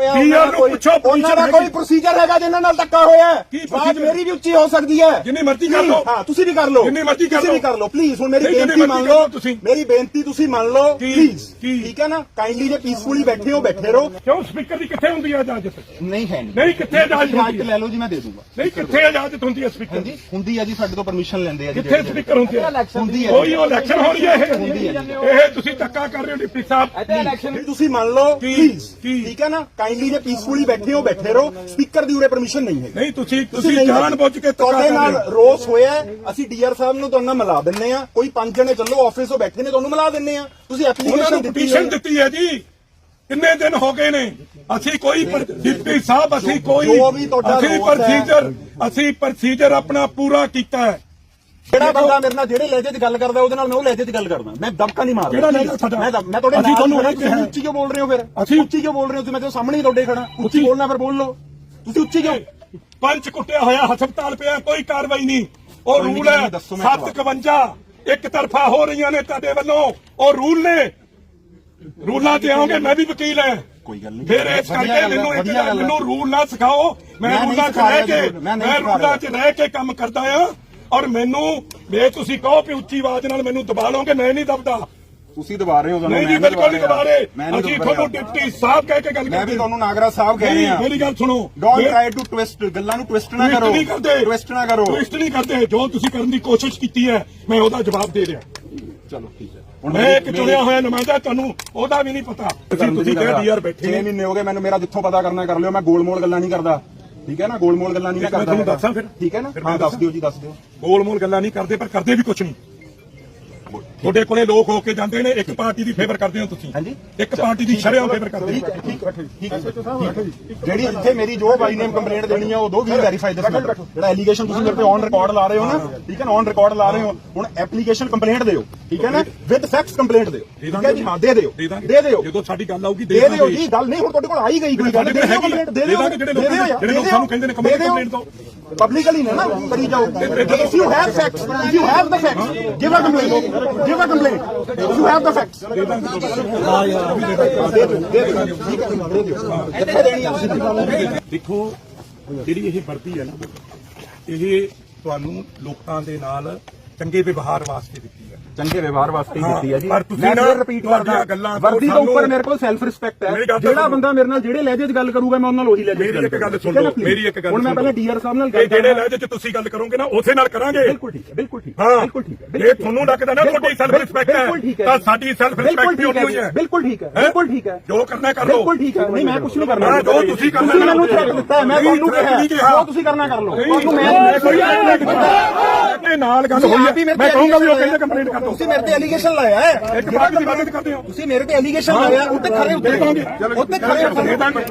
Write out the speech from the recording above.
ਹੋਇਆ PR ਉਹਨਾਂ ਦਾ ਨੂੰ ਕੋਈ- ਪੁੱਛੋ, ਉਹਨਾਂ ਦਾ ਕੋਈ ਹੈਗੀ। ਪ੍ਰੋਸੀਜਰ ਹੈਗਾ ਜਿਨ੍ਹਾਂ ਨਾਲ ਧੱਕਾ ਹੋਇਆ ਹੈ? ਕੀ ਬਾਤ procedure? ਮੇਰੀ ਵੀ ਉੱਚੀ ਹੋ ਸਕਦੀ ਹੈ। ਜਿੰਨੀ ਮਰਜ਼ੀ ਕਰ ਲਓ। ਹਾਂ ਤੁਸੀਂ ਵੀ ਕਰ ਲਓ। ਜਿੰਨੀ ਮਰਜ਼ੀ ਕਰ ਤੁਸੀਂ ਲਓ। ਵੀ ਕਰ ਲਓ। ਪਲੀਜ਼ ਹੁਣ ਮੇਰੀ ਨਹੀਂ, ਜਿੰਨੀ ਬੇਨਤੀ ਮਰਜ਼ੀ ਮੰਨ ਕਰ ਲਓ ਲਓ ਤੁਸੀਂ। ਮੇਰੀ ਬੇਨਤੀ ਤੁਸੀਂ ਮੰਨ ਲਓ। ਕੀ? ਪਲੀਜ਼ ਕੀ? ਠੀਕ ਹੈ ਨਾ? ਕਾਈਂਡਲੀ ਜੇ ਪੀਸਫੁਲੀ ਬੈਠੇ ਹੋ ਬੈਠੇ ਰਹੋ। ਕਿਉਂ ਸਪੀਕਰ ਦੀ ਕਿੱਥੇ ਹੁੰਦੀ ਹੈ ਇਜਾਜ਼ਤ? ਨਹੀਂ ਹੈ ਨਹੀਂ। ਨਹੀਂ ਕਿੱਥੇ ਇਜਾਜ਼ਤ ਹੁੰਦੀ ਹੈ? ਲੈ ਲਓ ਜੀ ਮੈਂ ਦੇ ਦੂੰਗਾ। ਨਹੀਂ ਕਿੱਥੇ ਇਜਾਜ਼ਤ ਹੁੰਦੀ ਹੈ ਸਪੀਕਰ ਹਾਂਜੀ ਦੀ ਹੁੰਦੀ ਹੈ ਜੀ ਸਾਡੇ ਤੋਂ ਪਰਮਿਸ਼ਨ ਲੈਂਦੇ ਆ ਜੀ। ਕਿੱਥੇ ਸਪੀਕਰ ਹੁੰਦੀ ਹੈ? ਹੁੰਦੀ ਹੈ ਕੋਈ ਉਹ ਇਲੈਕਸ਼ਨ ਹੋ ਰਹੀ ਹੈ ਇਹ। ਹੁੰਦੀ ਹੈ ਜੀ। ਇਹ ਤੁਸੀਂ ਧੱਕਾ ਕਰ ਰਹੇ ਹੋ ਡਿਪਟੀ ਸਾਹਿਬ। ਜੀ, ਤੁਸੀਂ ਮੰਨ ਲਓ। ਕੀ? ਪਲੀਜ਼ ਕੀ? ਠੀਕ ਹੈ ਨਾ? ਕਾਈਂਡਲੀ ਜੇ ਪੀਸਫੁਲੀ ਬੈਠੇ ਹੋ ਬੈਠੇ ਰਹੋ ਸਪੀਕਰ ਦੀ ਉਰੇ ਪਰਮਿਸ਼ਨ ਨਹੀਂ ਹੈ ਨਹੀਂ ਤੁਸੀਂ ਤੁਸੀਂ ਜਾਣ ਬੁੱਝ ਕੇ ਤੁਹਾਡੇ ਨਾਲ ਰੋਸ ਹੋਇਆ ਅਸੀਂ ਡੀਆਰ ਸਾਹਿਬ ਨੂੰ ਤੁਹਾਨੂੰ ਮਿਲਾ ਦਿੰਨੇ ਆ ਕੋਈ ਪੰਜ ਜਣੇ ਚੱਲੋ ਆਫਿਸ ਬੈਠੇ ਨੇ ਤੁਹਾਨੂੰ ਮਿਲਾ ਦਿੰਨੇ ਆ ਤੁਸੀਂ ਐਪਲੀਕੇਸ਼ਨ ਦਿੱਤੀ ਪਟੀਸ਼ਨ ਦਿੱਤੀ ਹੈ ਜੀ। ਕਿੰਨੇ ਦਿਨ ਹੋ ਗਏ ਨੇ? ਅਸੀਂ ਕੋਈ ਡਿਪਟੀ ਸਾਹਿਬ ਅਸੀਂ ਕੋਈ ਅਸੀਂ। ਪ੍ਰੋਸੀਜਰ ਅਸੀਂ ਪ੍ਰੋਸੀਜਰ ਆਪਣਾ ਪੂਰਾ ਕੀਤਾ ਹੈ। ਜਿਹੜਾ ਬੰਦਾ ਮੇਰੇ ਨਾਲ ਜਿਹੜੇ ਲਹਿਜੇ 'ਚ ਗੱਲ ਕਰਦਾ ਉਹਦੇ ਨਾਲ ਮੈਂ ਉਹ ਲਹਿਜੇ 'ਚ ਗੱਲ ਕਰਦਾ। ਮੈਂ ਦਬਕਾ ਨਹੀਂ ਮਾਰਦਾ। ਕਿਹੜਾ ਲਹਿਜਾ ਤੁਹਾਡਾ? ਮੈਂ ਦਬ- ਮੈਂ ਤੁਹਾਡੇ ਅਸੀਂ ਤੁਹਾਨੂੰ ਤੁਸੀਂ ਕਿਹਾ। ਉੱਚੀ ਕਿਉਂ ਬੋਲ ਰਹੇ ਹੋ ਫਿਰ? ਅਸੀਂ- ਉੱਚੀ ਕਿਉਂ ਬੋਲ ਰਹੇ ਹੋ? ਤੁਸੀਂ ਮੈਂ ਤਾਂ ਸਾਹਮਣੇ ਹੀ ਤੁਹਾਡੇ ਖੜਾ ਉੱਚੀ ਬੋਲਣਾ ਫਿਰ ਬੋਲ ਲਓ। ਤੁਸੀਂ ਉੱਚੀ ਕਿਉਂ? ਪੰਜ ਕੁੱਟਿਆ ਹੋਇਆ ਹਸਪਤਾਲ ਪਿਆ ਕੋਈ ਕਾਰਵਾਈ ਨਹੀਂ। ਉਹ ਕੋਈ ਰੂਲ ਹੈ ਦੱਸੋ ਮੈਂ 751 ਇੱਕ ਤਰਫਾ ਹੋ ਰਹੀਆਂ ਨੇ ਤੁਹਾਡੇ ਵੱਲੋਂ। ਉਹ ਰੂਲ ਨੇ। ਰੂਲਾਂ ਤੇ ਆਉਂਗੇ ਮੈਂ ਵੀ ਵਕੀਲ ਹਾਂ। ਕੋਈ ਗੱਲ ਨਹੀਂ। ਫਿਰ ਇਸ ਵਧੀਆ ਕਰਕੇ ਗੱਲ ਹੈ, ਮੈਨੂੰ ਇੱਕ ਵਧੀਆ ਗੱਲ ਹੈ। ਮੈਨੂੰ ਰੂਲ ਨਾ ਸਿਖਾਓ। ਮੈਂ ਮੈਂ ਨਹੀਂ ਰੂਲਾਂ 'ਚ ਸਿਖਾ ਰਹਿ ਰਿਹਾ ਕੇ ਮੈਂ ਨਹੀਂ ਮੈਂ ਸਿਖਾ ਰੂਲਾਂ 'ਚ। ਰਹਿ ਕੇ ਕੰਮ ਕਰਦਾ ਆ ਔਰ ਮੈਨੂੰ ਜੇ ਤੁਸੀਂ ਕਹੋ ਕਿ ਉੱਚੀ ਆਵਾਜ਼ ਨਾਲ ਮੈਨੂੰ ਦਬਾ ਲਓਗੇ ਮੈਂ ਨਹੀਂ ਦਬਦਾ। ਤੁਸੀਂ ਦਬਾ ਰਹੇ ਹੋ ਤੁਹਾਨੂੰ ਨਹੀਂ ਜੀ ਬਿਲਕੁਲ ਨਹੀਂ ਦਬਾ ਰਹੇ। ਅਸੀਂ। ਤੁਹਾਨੂੰ ਡਿਪਟੀ ਸਾਹਿਬ ਕਹਿ ਕੇ ਗੱਲ ਮੈਂ ਵੀ ਕਰਦੇ। ਤੁਹਾਨੂੰ ਨਾਗਰਾ ਸਾਹਿਬ ਕਹਿ ਰਿਹਾ। ਮੇਰੀ ਗੱਲ ਸੁਣੋ। ਡੋਨਟ ਟ੍ਰਾਈ ਟੂ ਟਵਿਸਟ ਗੱਲਾਂ ਨੂੰ ਟਵਿਸਟ ਨਾ ਕਰੋ। ਨਹੀਂ ਕਰਦੇ। ਟਵਿਸਟ ਨਾ ਕਰੋ। ਟਵਿਸਟ ਨਹੀਂ ਕਰਦੇ। ਜੋ ਤੁਸੀਂ ਕਰਨ ਦੀ ਕੋਸ਼ਿਸ਼ ਕੀਤੀ ਹੈ ਮੈਂ ਉਹਦਾ ਜਵਾਬ ਦੇ ਰਿਹਾ। ਚਲੋ ਠੀਕ ਹੈ। ਮੈਂ ਇੱਕ ਚੁਣਿਆ ਹੋਇਆ ਨੁਮਾਇੰਦਾ ਤੁਹਾਨੂੰ ਉਹਦਾ ਵੀ ਨਹੀਂ ਪਤਾ। ਤੁਸੀਂ ਤੁਸੀਂ ਤੇ ਡੀਆਰ ਬੈਠੇ 6 ਨੇ। ਮਹੀਨੇ ਹੋ ਗਏ ਮੈਨੂੰ ਮੇਰਾ ਜਿੱਥੋਂ ਪਤਾ ਕਰਨਾ ਕਰ ਲਿਓ। ਮੈਂ ਗੋਲਮੋਲ ਗੱਲਾਂ ਨਹੀਂ ਕਰਦਾ। ਠੀਕ ਹੈ ਨਾ ਗੋਲਮੋਲ ਗੱਲਾਂ ਨਹੀਂ ਮੈਂ ਕਰਦਾ ਤੁਹਾਨੂੰ। ਦੱਸਾਂ ਫਿਰ? ਠੀਕ ਹੈ ਨਾ ਹਾਂ ਦੱਸਾਂ। ਦਿਓ ਜੀ ਦੱਸ ਦਿਓ ਗੋਲ ਮੋਲ ਗੱਲਾਂ ਨਹੀਂ ਕਰਦੇ ਪਰ ਕਰਦੇ ਵੀ ਕੁਝ ਨਹੀਂ ਤੁਹਾਡੇ ਕੋਲੇ ਲੋਕ ਹੋ ਕੇ ਜਾਂਦੇ ਨੇ ਇੱਕ ਪਾਰਟੀ ਦੀ ਫੇਵਰ ਕਰਦੇ ਹੋ ਤੁਸੀਂ? ਹਾਂਜੀ। ਇੱਕ ਪਾਰਟੀ ਦੀ ਸ਼ਰਿਆਂ ਫੇਵਰ ਕਰਦੇ ਠੀਕ ਹੋ ਠੀਕ ਠੀਕ ਜਿਹੜੀ ਇੱਥੇ ਮੇਰੀ ਜੋ ਬਾਈ ਨੇਮ ਕੰਪਲੇਂਟ ਦੇਣੀ ਹੈ ਉਹ ਦੋ ਵੀ ਵੈਰੀਫਾਈ ਦਿਸ ਮੈਟਰ ਜਿਹੜਾ ਐਲੀਗੇਸ਼ਨ ਤੁਸੀਂ ਮੇਰੇ ਤੇ ਔਨ ਰਿਕਾਰਡ ਲਾ ਰਹੇ ਹੋ ਨਾ ਠੀਕ ਹੈ ਨਾ? ਔਨ ਰਿਕਾਰਡ ਲਾ ਰਹੇ ਹੋ। ਹੁਣ ਐਪਲੀਕੇਸ਼ਨ ਕੰਪਲੇਂਟ ਦਿਓ ਠੀਕ ਹੈ ਨਾ? ਵਿਦ ਫੈਕਟਸ ਕੰਪਲੇਂਟ ਦਿਓ ਠੀਕ ਹੈ ਜੀ? ਹਾਂ ਦੇ ਦਿਓ। ਦੇ ਦਿਓ। ਜਦੋਂ ਸਾਡੀ ਗੱਲ ਆਊਗੀ ਦੇ ਦਿਓ ਜੀ। ਗੱਲ ਨਹੀਂ ਹੁਣ ਤੁਹਾਡੇ ਕੋਲ ਆਈ ਗਈ ਕੋਈ ਗੱਲ। ਦੇ ਦਿਓ ਆ। ਕੰਪਲੇਂਟ ਦੇ ਦਿਓ। ਜਿਹੜੇ ਲੋਕ ਸਾਨੂੰ ਕਹਿੰਦੇ ਨੇ। ਕੰਪਲੇਂਟ ਦਿਓ। ਪਬਲਿਕਲੀ ਨਾ ਨਾ, ਕਰੀ ਜਾਓ। If you have facts if you have the facts give a complaint give a complaint if you have the facts ਦੇਖੋ, ਜਿਹੜੀ ਇਹ ਵਰਦੀ ਹੈ ਨਾ, ਇਹ ਤੁਹਾਨੂੰ ਲੋਕਾਂ ਦੇ ਨਾਲ ਚੰਗੇ ਵਿਵਹਾਰ ਵਾਸਤੇ ਦਿੱਤੀ ਚੰਗੇ ਵਿਵਹਾਰ ਵਾਸਤੇ ਦਿੱਤੀ ਹੈ ਜੀ। ਪਰ ਤੁਸੀਂ ਨਾ ਰਿਪੀਟ ਕਰਦਾ ਵਰਦੀ ਤੋਂ ਉੱਪਰ ਮੇਰੇ ਕੋਲ ਸੈਲਫ ਰਿਸਪੈਕਟ ਹੈ ਜਿਹੜਾ। ਬੰਦਾ ਮੇਰੇ ਨਾਲ ਜਿਹੜੇ ਲਹਿਜੇ 'ਚ ਗੱਲ ਕਰੂਗਾ ਮੈਂ ਉਹਨਾਂ ਨਾਲ ਉਹੀ ਲਹਿਜੇ 'ਚ ਮੇਰੀ ਇੱਕ ਗੱਲ ਸੁਣ ਲਓ please? ਮੇਰੀ ਇੱਕ ਗੱਲ ਹੁਣ ਮੈਂ ਪਹਿਲਾਂ। ਡੀਆਰ ਸਾਹਿਬ ਨਾਲ ਇਹ ਗੱਲ ਜਿਹੜੇ ਲਹਿਜੇ 'ਚ ਤੁਸੀਂ ਗੱਲ ਕਰੋਗੇ ਨਾ ਉਸੇ ਨਾਲ ਕਰਾਂਗੇ। ਬਿਲਕੁਲ ਠੀਕ ਹੈ ਬਿਲਕੁਲ ਠੀਕ ਹੈ ਬਿਲਕੁਲ ਠੀਕ ਹੈ ਜੇ ਤੁਹਾਨੂੰ ਲੱਗਦਾ ਨਾ ਤੁਹਾਡੀ ਸੈਲਫ ਰਿਸਪੈਕਟ ਹੈ ਤਾਂ ਸਾਡੀ ਸੈਲਫ ਰਿਸਪੈਕਟ ਵੀ ਉਨੀ ਹੈ ਬਿਲਕੁਲ ਠੀਕ ਹੈ? ਬਿਲਕੁਲ ਠੀਕ ਹੈ। ਜੋ ਕਰਨਾ ਕਰ ਲਓ। ਬਿਲਕੁਲ ਠੀਕ ਹੈ। ਨਹੀਂ ਮੈਂ ਕੁਝ ਨਹੀਂ ਕਰਨਾ। ਜੋ ਤੁਸੀਂ ਕਰਨਾ ਮੈਨੂੰ। ਥ੍ਰੈਟ ਦਿੱਤਾ ਮੈਂ ਨਹੀਂ, ਤੁਹਾਨੂੰ ਕਿਹਾ। ਨਹੀਂ। ਜੋ ਤੁਸੀਂ ਕਰਨਾ ਕਰ ਲਓ। ਤੁਹਾਨੂੰ ਮੈਂ ਕੋਈ ਆਪਣੇ ਨਾਲ ਗੱਲ ਹੋਈ ਹੈ ਮੈਂ ਕਹੂੰਗਾ ਵੀ ਉਹ ਕਹਿੰਦੇ ਕੰਪਲੇਂਟ ਕਰ ਦਿਓ ਤੁਸੀਂ ਮੇਰੇ ਤੇ ਐਲੀਗੇਸ਼ਨ ਲਾਇਆ ਹੈ। ਇੱਕ ਪਾਰਟੀ ਦੀ ਮਦਦ ਕਰਦੇ ਹੋ। ਤੁਸੀਂ ਮੇਰੇ ਤੇ ਐਲੀਗੇਸ਼ਨ ਲਾਇਆ ਉੱਤੇ ਖੜੇ ਉੱਤੇ। ਉੱਤੇ ਖੜੇ ਦੇ ਦਾਂਗੇ